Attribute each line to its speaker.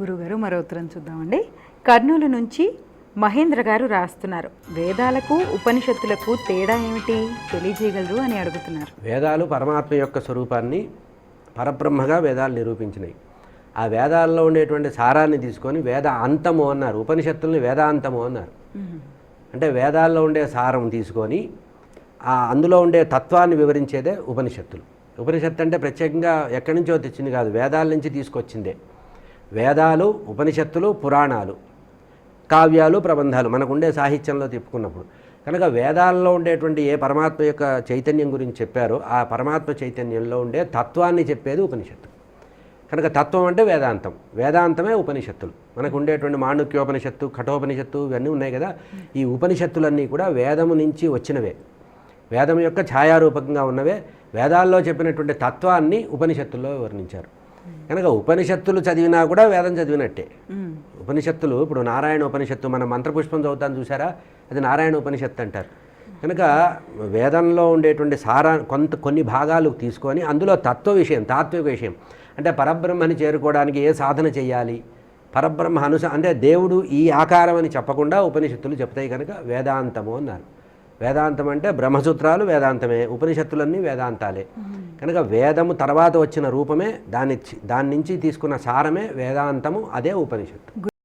Speaker 1: గురుగారు మరో ఉత్తరం చూద్దామండి. కర్నూలు నుంచి మహేంద్ర గారు రాస్తున్నారు. వేదాలకు ఉపనిషత్తులకు తేడా ఏమిటి? తెలియజేయగలరు అని అడుగుతున్నారు.
Speaker 2: వేదాలు పరమాత్మ యొక్క స్వరూపాన్ని పరబ్రహ్మగా వేదాలు నిరూపించినాయి. ఆ వేదాల్లో ఉండేటువంటి సారాన్ని తీసుకొని వేద అంతము అన్నారు. ఉపనిషత్తుల్ని వేదాంతము అన్నారు. అంటే వేదాల్లో ఉండే సారం తీసుకొని ఆ అందులో ఉండే తత్వాన్ని వివరించేదే ఉపనిషత్తులు. ఉపనిషత్తు అంటే ప్రత్యేకంగా ఎక్కడి నుంచో తెచ్చింది కాదు. వేదాల నుంచి తీసుకొచ్చిందే. వేదాలు ఉపనిషత్తులు పురాణాలు కావ్యాలు ప్రబంధాలు మనకుండే సాహిత్యంలో తిప్పుకున్నప్పుడు. కనుక వేదాల్లో ఉండేటువంటి ఏ పరమాత్మ యొక్క చైతన్యం గురించి చెప్పారో ఆ పరమాత్మ చైతన్యంలో ఉండే తత్వాన్ని చెప్పేది ఉపనిషత్తు. కనుక తత్వం అంటే వేదాంతం. వేదాంతమే ఉపనిషత్తులు. మనకు ఉండేటువంటి మాణుక్యోపనిషత్తు కఠోపనిషత్తు ఇవన్నీ ఉన్నాయి కదా. ఈ ఉపనిషత్తులన్నీ కూడా వేదము నుంచి వచ్చినవే. వేదం యొక్క ఛాయారూపకంగా ఉన్నవే. వేదాల్లో చెప్పినటువంటి తత్వాన్ని ఉపనిషత్తుల్లో వర్ణించారు కనుక ఉపనిషత్తులు చదివినా కూడా వేదం చదివినట్టే. ఉపనిషత్తులు ఇప్పుడు నారాయణ ఉపనిషత్తు మనం మంత్రపుష్పం చదువుతాను చూసారా అది నారాయణ ఉపనిషత్తు అంటారు. కనుక వేదంలో ఉండేటువంటి సారా కొంత కొన్ని భాగాలు తీసుకొని అందులో తత్వ విషయం తాత్విక విషయం అంటే పరబ్రహ్మని చేరుకోవడానికి ఏ సాధన చేయాలి? పరబ్రహ్మ అనుస అంటే దేవుడు ఈ ఆకారం అని చెప్పకుండా ఉపనిషత్తులు చెప్తాయి కనుక వేదాంతము అన్నారు. వేదాంతం అంటే బ్రహ్మసూత్రాలు వేదాంతమే ఉపనిషత్తులన్నీ వేదాంతాలే. కనుక వేదము తర్వాత వచ్చిన రూపమే దాని దాని నుంచి తీసుకున్న సారమే వేదాంతము అదే ఉపనిషత్తు.